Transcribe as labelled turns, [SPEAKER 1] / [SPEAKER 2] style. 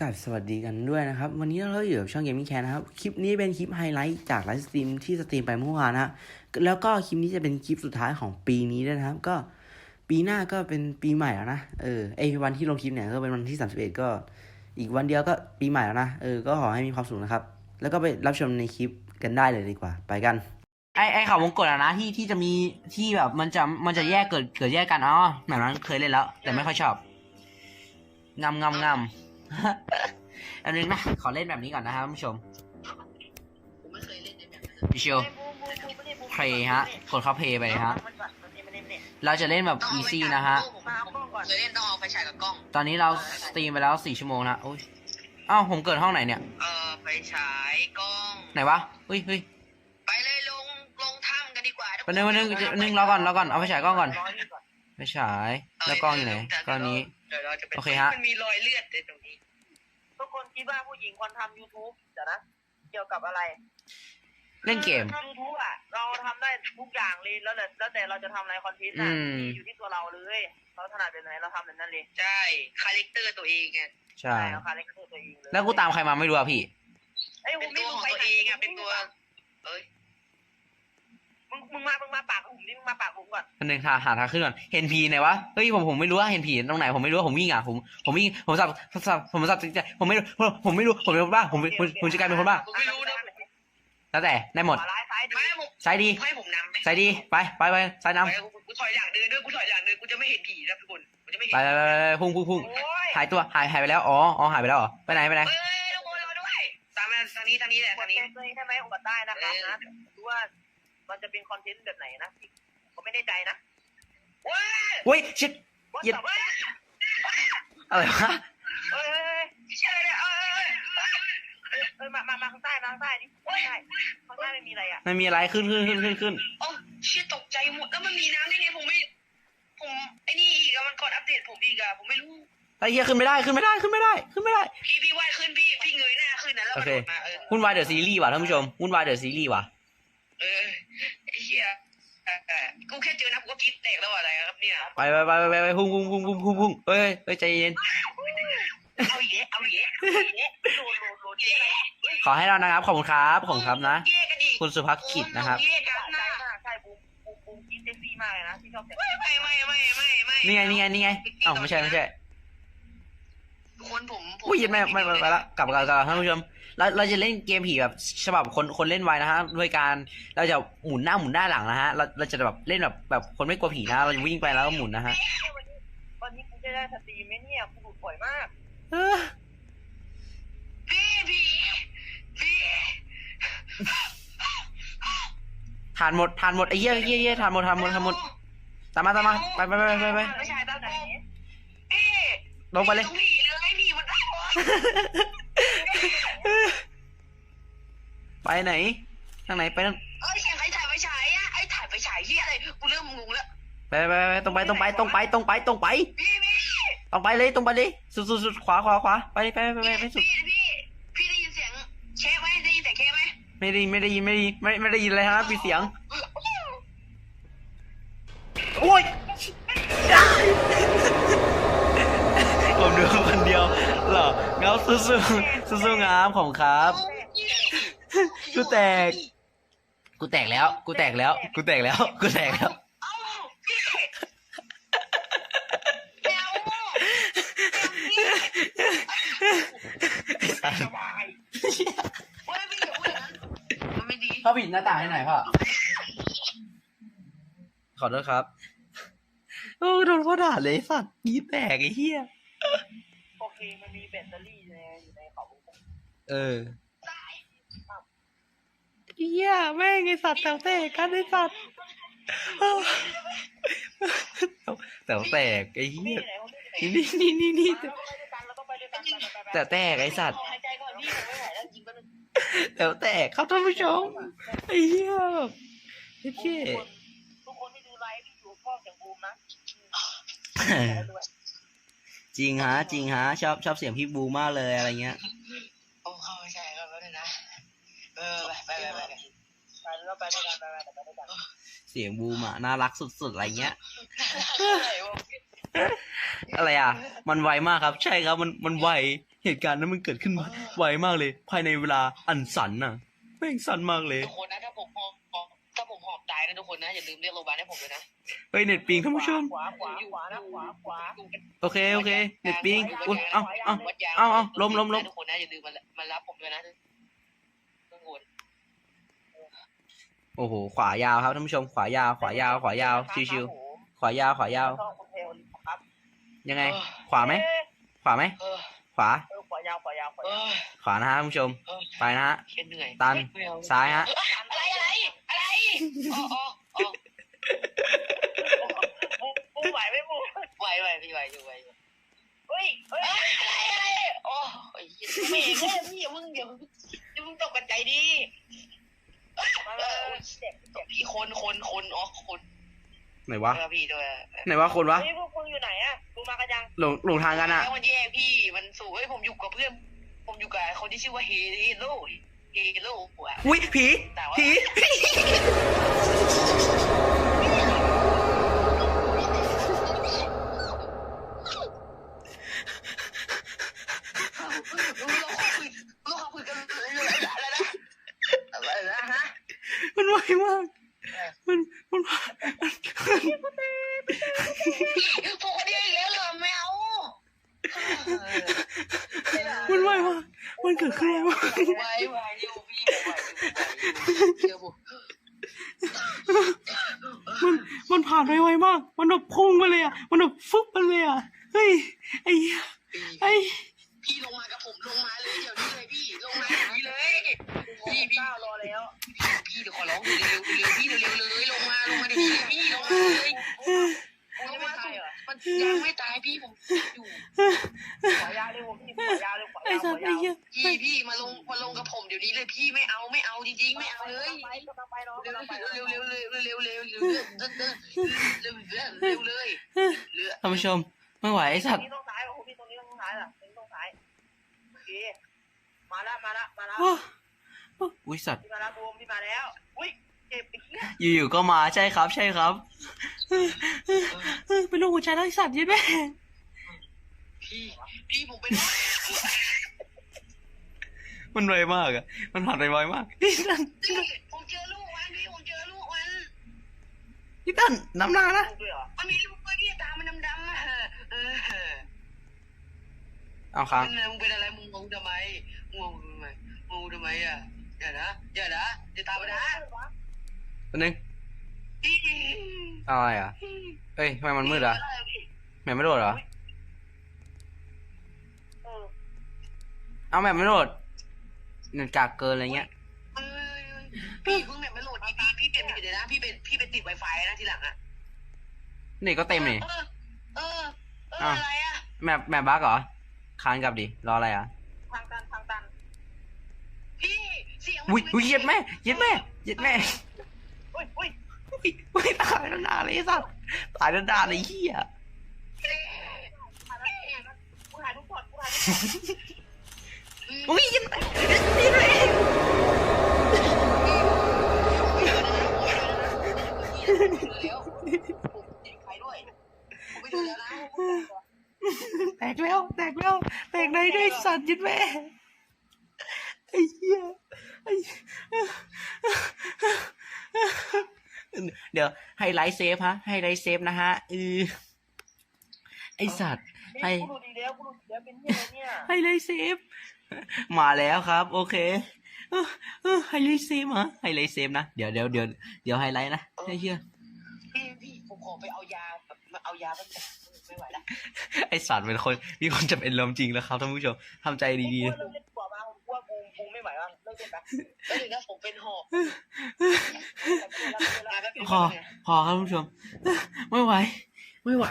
[SPEAKER 1] กับสวัสดีกันด้วยนะครับ วันนี้เราอยู่กับช่อง Gaming Can นะครับ คลิปนี้เป็นคลิปไฮไลท์จากไลฟ์สตรีมที่สตรีมไปเมื่อวานนะแล้วก็คลิปนี้จะเป็นคลิปสุดท้ายของปีนี้ด้วยนะครับ ก็ปีหน้าก็เป็นปีใหม่แล้วนะเออไอวันที่ลงคลิปเนี่ยก็เป็นวันที่ 31 ก็ อีกวันเดียวก็ปีใหม่แล้วนะเออก็ขอให้มีความสุขนะครับ แล้วก็ไปรับชมในคลิปกันได้เลยดีกว่า ไปกันไอไอเขาววงกดอะนะที่ที่จะมีที่แบบมันจะมันจะแยกเกิดเกิดแยกกันอ๋อแบบนั้นเคยเล่นแล้ว แต่ไม่ค่อยชอบงำงำงำ อันนึงนะ ขอเล่นแบบนี้ก่อนนะครับท่านผู้ชม
[SPEAKER 2] ผมไม่เคยเล่นในแบบนั้น
[SPEAKER 1] พิชิวเพลย์ฮะ กดเข้าเพลย์ไปฮะ เราจะเล่นแบบอีซี่นะฮะ
[SPEAKER 2] ผมเคยเล่นต้องเอาไฟฉายกับกล้อง
[SPEAKER 1] ตอนนี้เราสตรีมไปแล้วสี่ชั่วโมงนะโอ้ยอ้าวผมเกิดห้องไหนเนี่ย
[SPEAKER 2] เออไฟฉายกล้อง
[SPEAKER 1] ไหนวะเฮ้ยเฮ้ย
[SPEAKER 2] ไปเลยลงลงถ้ำกันดีกว่า
[SPEAKER 1] วันนึงวันนึงวันนึงรอก่อนรอก่อน เอาไปฉายกล้องก่อน ไปฉาย แล้วกล้องอยู่ไหนกล้องนี้
[SPEAKER 2] เดี๋ยวเราจะไป
[SPEAKER 1] โอเคฮะ
[SPEAKER 2] มันมีรอยเลือดในตรงนี้
[SPEAKER 3] ทุกคนคิดว่าผู้หญิงควรทำ YouTube เดี๋ยวนะ เกี่ยวกับอะไร
[SPEAKER 1] เล่นเกม
[SPEAKER 3] ยูทูบอะ เราทำได้ทุกอย่างเลยแล้วแต่แล้วแต่เราจะทำอะไรคอนเทนต์
[SPEAKER 1] อื
[SPEAKER 3] อะ
[SPEAKER 1] ม
[SPEAKER 3] อยู่ที่ตัวเราเลย เราถนัดแบบไหนเราทำแบบนั้นเลย
[SPEAKER 2] ใช่คาแรคเตอร์ตัวเองไง
[SPEAKER 1] ใช่
[SPEAKER 3] เราคาแรคเตอร์ตัวเองเลย
[SPEAKER 1] แล้วกูตามใครมาไม่รู้อะพี่
[SPEAKER 3] เอ้ย
[SPEAKER 2] เป็
[SPEAKER 3] มึ
[SPEAKER 2] น
[SPEAKER 3] ง
[SPEAKER 2] ตัว
[SPEAKER 3] มึ
[SPEAKER 2] ของ
[SPEAKER 3] ไป
[SPEAKER 2] ตัว
[SPEAKER 3] ไห
[SPEAKER 2] เองอะเป็นตัวเอ้ย
[SPEAKER 3] มึงมึงมามึงมาปากผมนี่มึงมาปากผมก่อน
[SPEAKER 1] มันนึงหาหาทางขึ้นก่อน เห็นผีไหนวะ เฮ้ยผมผมไม่รู้ว่าเห็นผีตรงไหนผมไม่รู้ว่าผมวิ่งอะผมผมวิ่งผมสับสับผมสับใจผมไม่รู้ผมไม่รู้ผมเป็นคนบ้าผมผมผมจะกลายเป็นคนบ้า
[SPEAKER 2] ผมไม่รู้นะ
[SPEAKER 1] แล้วแต่ได้หมด
[SPEAKER 3] ขวาร้ายซ้ายดี
[SPEAKER 2] ไม่ผม
[SPEAKER 1] ซ้ายดี
[SPEAKER 2] ให้ผมนำไหม
[SPEAKER 1] ซ้ายดีไปไปไปซ้ายนำ
[SPEAKER 2] ไปกูกูถอยหลังเดินด้วยกูถอยหลังเดินกูจะไม่เห็นผีนะทุกคนกูจะไม่เห็น
[SPEAKER 1] ไปไปไปไปพุ่งพุ่งพุ่ง
[SPEAKER 3] โอ้ย
[SPEAKER 1] หายตัวหายหายไปแล้วอ๋ออ๋อหายไปแล้วเหรอไปไหนไปไหน
[SPEAKER 2] เฮ้ยทุกคนรอด้วยตามมาทางนี้ทางนี้แหละ
[SPEAKER 3] ก
[SPEAKER 2] ทา
[SPEAKER 3] ด
[SPEAKER 2] งนี้
[SPEAKER 3] แจ้งตัวเองได้ไหมอุบัติได้นะครับนะดูว่า มันจะเป็นคอนเทนต์แบบไหนนะผมไม่แน่ใจนะ
[SPEAKER 2] ว้า
[SPEAKER 1] เฮ้ยชิด
[SPEAKER 3] ว่า
[SPEAKER 1] เย็ด
[SPEAKER 3] แต่ว่า
[SPEAKER 1] อะไรวะ
[SPEAKER 3] เฮ้ยเฮ้ยเฮ้ย
[SPEAKER 2] เชื่อเลยเอ้ย
[SPEAKER 3] เอ้ยมามามาข้างใต้มาข้างใต้ดิข้างใต้ข้างใต้ไม่มีอะไรอะ
[SPEAKER 1] ไม่มีอะไรขึ้นขึ้นขึ้นขึ้นขึ้น
[SPEAKER 2] โอ้เชี่ยตกใจหมดแล้วมันมีน้ำได้ไงผมไม่ผมไอ้นี่อีกอะมันก่อนอัปเดตผมอีกอะผมไม่รู้
[SPEAKER 1] ไอ้เหี้ยขึ้นไม่ได้ขึ้นไม่ได้ขึ้นไม่ได้ขึ้นไม่ได้
[SPEAKER 2] พี่พี่ว่ายขึ้นพี่พี่เงยหน้าขึ้นนะแล้วมัน
[SPEAKER 1] โอเค
[SPEAKER 2] โดดมาเออ
[SPEAKER 1] วุ่นวายเดอะซีรีส์ว่ะท่านผู้ชมวุ่นวายเดอะซีรีส์ว่ะ
[SPEAKER 2] เออไอ้เชี่ยเออเออกู แค่เจอนะกูก็กรี๊ดแตกแล้วอะไรครับเนี่ย
[SPEAKER 1] ไปไปไปไปไปพุ่งพุ่งพุ่งพุ่งพุ่งพุ่งเฮ้ยเฮ้ยใจเย็น
[SPEAKER 2] เอาเยะเอาเยะ
[SPEAKER 3] โหลดโหลดโหลด
[SPEAKER 2] เย
[SPEAKER 3] เยอะ
[SPEAKER 1] ขอให้เรานะครับขอบคุณครับขอบคุณครับนะ
[SPEAKER 2] เยกันอีก
[SPEAKER 1] คุณสุภกิจนะครับ
[SPEAKER 2] เยกัน
[SPEAKER 3] ใช่
[SPEAKER 2] นะ
[SPEAKER 3] มากใช่บูมบูมบูมกินเซ็กซี่มากเลยนะที่ชอบแต่ง
[SPEAKER 2] ไม่ไม่ไม่ไม่ไม่ไม่
[SPEAKER 1] นี่ไงนี่ไงนี่ไงเอ้าไม่ใช่ไม่ใช่
[SPEAKER 2] คนผมผม
[SPEAKER 1] อุ้ยไม่ไม่ไม่ไปละกลับกลับกลับท่านผู้ชม เราเราจะเล่นเกมผีแบบฉบับคนคนเล่นไวนะฮะด้วยการเราจะหมุนหน้าหมุนหน้าหลังนะฮะเราเราจะแบบเล่นแบบแบบคนไม่กลัวผีนะเราจะวิ่งไปแล้วก็หมุนนะฮะ
[SPEAKER 3] วันนี้กูจะได้สตรีมไหมเนี่ยกูหลุดบ่อยมาก
[SPEAKER 1] เออ
[SPEAKER 2] พี่พี่พี่
[SPEAKER 1] ทานหมดทานหมดไอ้เหี้ยเหี้ยเหี้ยทานหมดทานหมดทานหมดตามมาตามมาไปไปไปไปไป
[SPEAKER 3] ไม่ใช่ตั้งไหน
[SPEAKER 2] พี่
[SPEAKER 1] ลงไปเลย
[SPEAKER 2] ตรงผีเลยผีมันได้หมด
[SPEAKER 1] ไปไหน ทางไหนไปทาง
[SPEAKER 2] เอ้ยเสียงไอ้ถ่ายไปฉายอะไอ้ถ่ายไปฉายที่อะไร กูเริ่มงงแล้ว
[SPEAKER 1] ไปไปไปตรงไปตรงไปตรงไปตรงไปตรงไป
[SPEAKER 2] พี่พี่
[SPEAKER 1] ตรงไปเลยตรงไปเลยสุดสุดสุดขวาขวาขวาไปไปไปไปไปสุด
[SPEAKER 2] พี่พี่พี่ได้ยินเสียงแค่ไหมได้ยินแต่แค่ไหม
[SPEAKER 1] ไม่ได้ไม่ได้ยินไม่ได้ยินไม่ไม่ได้ยินอะไรทั้งนั้นปิดเสียง สู้สู้สู้สู้งามของครับ กูแตก กูแตกแล้ว กูแตกแล้ว กูแตกแล้ว กูแตกแล้ว
[SPEAKER 2] เอ้าพี่แมวสบายเว้ยพี่อย่าพูดอย่างนั้นมันไม่ดี
[SPEAKER 1] พ่อปิดหน้าต่างให้หน่อยพ่อ ขอโทษครับ โอ้โดนพ่อด่าเลยไอ้สัตว์ยีแตกไอ้เหี้ย
[SPEAKER 3] เคมันมีแบตเตอรี่ในอยู่ในเขา
[SPEAKER 1] เออเหี้ยแม่งไอ้สัตว์แตวแตกกันไอ้สัตว์แตวแตกไอ้เหี้ยนี่นี่นี่นี่
[SPEAKER 3] เราต้องไปด้วยกัน
[SPEAKER 1] แตวแตกไอ้สัตว์
[SPEAKER 3] หายใจก่อนพี่ผมไม่ไหวแล้วจริงปะเนี่ย
[SPEAKER 1] แตวแตกครับท่านผู้ชมไอ้เหี้ยแบบไอ้เหี้ย
[SPEAKER 3] ทุกคนที่ดูไลฟ์ที่อยู่พ่อเสียงบูมนะ
[SPEAKER 1] จริงฮะจริงฮะชอบชอบเสียงพี่บูมากเลยอะไรเงี้ย
[SPEAKER 2] โอ้เข้าไม่ใช่ครับแล้วนะเออไปไปไปไป
[SPEAKER 3] ไปแล้วไปด้วยกันไปไปไปด้วยกัน
[SPEAKER 1] เสียงบูมอะน่ารักสุดๆอะไรเงี้ย
[SPEAKER 2] อะไร
[SPEAKER 1] อะ มันไวมากครับ ใช่ครับมันมันไวเหตุการณ์นั้นมันเกิดขึ้นไวมากเลย ภายในเวลาอันสั้นน่ะแม่งสั้นมากเลย
[SPEAKER 2] ทุกคนนะถ้าผมหอบถ้าผมหอบตายนะทุกคนนะอย่าลืมเรียกโรงพยาบาลให้ผมเลยนะ
[SPEAKER 1] เฮ้ยเน็ตปิงท่านผู้ชม
[SPEAKER 3] ขวาขวาขวานะขวาขวา
[SPEAKER 1] โอเคโอเคเน็ตปิงอุ้ยเอ้าเอ้า
[SPEAKER 2] วัดยาง
[SPEAKER 1] เอ้าเอ้าล้มล้มล้ม
[SPEAKER 2] ทุกคนนะอย่าลืมมามารับผมด้วยนะทุกคน
[SPEAKER 1] โอ้โหขวายาวครับท่านผู้ชมขวายาวขวายาวขวายาวชิวๆขวายาวขวายาว
[SPEAKER 3] ชอบคุณเทลครับ
[SPEAKER 1] ยังไง ขวาไหมขวาไหม
[SPEAKER 2] เออ
[SPEAKER 1] ขวา
[SPEAKER 3] เออขวายาวขวายาวขวา
[SPEAKER 2] เอยา
[SPEAKER 3] ว
[SPEAKER 2] อ
[SPEAKER 1] ขวานะฮะท่านผู้ชม
[SPEAKER 2] เออ
[SPEAKER 1] ไปนะฮะ
[SPEAKER 2] เขียนเหนื่อย
[SPEAKER 1] ตัน
[SPEAKER 2] ไม่เอา
[SPEAKER 1] ซ้ายฮะ
[SPEAKER 2] อะไรอะไรอะไรอ๋ออ๋ออ๋อ
[SPEAKER 3] มูมูไหวไหมมู
[SPEAKER 2] ไหวไหวพี่ไหว อยู่ไวอยู่
[SPEAKER 3] เฮ้ยเฮ้ย
[SPEAKER 2] อะไรอะไรโอ้ยเมย์แม่พี่อย่ามึงอย่ามึงอย่ามึงตกกันใจดิ
[SPEAKER 3] มาเลยเจ็บเจ็บ
[SPEAKER 2] พี่คนคนคนอ๋อคน
[SPEAKER 1] ไหนวะ
[SPEAKER 2] เออพี่ด้วย
[SPEAKER 1] ไหนวะคนวะ
[SPEAKER 3] เฮ้ยพวกมึงอยู่ไหนอะมึงมากันยัง
[SPEAKER 1] หลงหลงทางกันอะ
[SPEAKER 2] มันแย่พี่มันสูเฮ้ยผมอยู่กับเพื่อนผมอยู่กับคนที่ชื่อว่าเฮโลเฮโลอะ
[SPEAKER 1] อุ้ยผีผี
[SPEAKER 2] เราขอคุยเราขอคุยกันเลยอะไรนะอะไรนะฮะ
[SPEAKER 1] มันไวมาก มันมัน
[SPEAKER 2] พวกคนนี้อีกแล้วเหรอไม่เอา
[SPEAKER 1] มันไว มันเกิดขึ้นไวมาก
[SPEAKER 2] ไหวไหวอยู่พี่ไหวอยู่เชื่อผม
[SPEAKER 1] มันมันผ่านไปไวมาก มันแบบพุ่งไปเลยอะ มันแบบฟึบไปเลยอะ เฮ้ย ไอ้ ไอ้
[SPEAKER 2] พี่ลงมากับผมลงมาเลยเดี๋ยวนี้เลยพี่ ลงมาเดี๋ยวนี้เลย พี่พี่
[SPEAKER 3] รอแล้ว
[SPEAKER 2] พี่เดี๋ยวขอร้องเร็วเร็วเร็วพี่เร็วเร็วเลยลงมาลงมาเดี๋ยวนี้พี่ลงมาเลย ไม่
[SPEAKER 3] เอา
[SPEAKER 2] จริงๆไม่เอาเลย
[SPEAKER 3] ไปกำลังไปน้อง
[SPEAKER 2] เร็ว
[SPEAKER 3] กำลังไป
[SPEAKER 2] เร็วเร็วเร็วเร็วเร็วเร็วเร็วเร็วเร็วเร็วเร็วเลยเรือ
[SPEAKER 1] ท่านผู้ชมไม่ไหวไอ้สัตว์
[SPEAKER 3] นี่ต้องซ้ายผมพี่ตรงนี้ต้องซ้ายล่ะตรงนี้ต้องซ้ายโอเคมาละมาละมาละ
[SPEAKER 1] โอ้โอ้อุ้ยสัตว์
[SPEAKER 3] พี่มาละบูมพี่มาแล้วอุ้ยเจ็บไปเหี้ย
[SPEAKER 1] อยู่ๆก็มาใช่ครับใช่ครับเออเออเออเป็นโรคหัวใจแล้วไอ้สัตว์ยัดแม่
[SPEAKER 2] พี่พี่ผมเป็น
[SPEAKER 1] มันไวมากอะ มันผ่านไปไวมากพี่ตัน
[SPEAKER 2] ผมเจอลูกวันพี่ผมเจอลูกวัน
[SPEAKER 1] พี่ตันน้ำหน้านะ
[SPEAKER 3] ลูกด้วยเหรอ
[SPEAKER 2] มันมีลูกด้วยพี่ตามันดำๆอะเออ
[SPEAKER 1] เอาค้าง
[SPEAKER 2] มึงเป็นอะไรมึงงงทำไมงงทำไมงงทำไมอะอย่านะอย่านะอย่าตามมานะ
[SPEAKER 1] ตัวนึง
[SPEAKER 2] พี่
[SPEAKER 1] เอาอะไรอะเอ้ยทำไมมันมืดอะแม่ไม่โดดเหรอ
[SPEAKER 3] เออ
[SPEAKER 1] เอาแม่ไม่โดด เน็ตกากเกินอะไรเงี้ย
[SPEAKER 2] พี่เพิ่งแบบไม่โหลดพี่พี่เปลี่ยนไปเลยนะพี่เป็นพี่เป็นติดไวไฟนะทีหลังอะ
[SPEAKER 1] เน็ตก็เต็มนี่
[SPEAKER 2] เออเออเอออะไรอะ
[SPEAKER 1] แมปแมปบั๊กเหรอคานกลับดิรออะไรอะ
[SPEAKER 3] ทางตันทางตัน
[SPEAKER 2] พี่เสียง
[SPEAKER 1] อุ้ยอุ้ยเย็ดแม่เย็ดแม่เย็ดแม่
[SPEAKER 3] อุ้ยอุ้ย
[SPEAKER 1] อุ้ยตายแล้วหน้าเลยไอ้สัตว์ตายแล้วหน้าเลยเหี้ย
[SPEAKER 3] กูถ่ายทุกช็อตกูถ่ายทุกช็อต
[SPEAKER 1] อุ้ยเย็ดแม่เย็ดแม่
[SPEAKER 2] แล้วผมติดใครด้วยผมไปแต
[SPEAKER 1] กแล้ว แตกแล้ว แตกในด้วยสัตว์ย็ดแม่ไอ้เหี้ยไอ้เดี๋ยวไฮไลท์เซฟฮะไฮไลท์เซฟนะฮะเออ ไอสัตว์ให้
[SPEAKER 3] กูดูดีแล้วกูดูดีแล้วเป็นเนี่ยเนี่ย
[SPEAKER 1] ไฮไลท์เซฟ มาแล้วครับ โอเคเออเออไฮไลท์เซฟฮะไฮไลท์เซฟนะ เดี๋ยวเดี๋ยวเดี๋ยวเดี๋ยวไฮไลท์นะไอ้เหี้ย
[SPEAKER 2] พี่พี่ผมขอไปเอายาแบบมาเอายาแบบไม่ไหวแล้ว
[SPEAKER 1] ไอสัตว์เป็นคนมีคนจะเป็นลมจริงแล้วครับท่านผู้ชมทำใจดี
[SPEAKER 3] กูเลิกเล่นกว่ามากูว่ากูกูไม่ไหวว่ะเลิกเล่นไป
[SPEAKER 2] แล้วเดี๋ยวนะผมเป็นหอบ
[SPEAKER 1] ๆพอพอครับท่านผู้ชม ไม่ไหว ไม่ไหว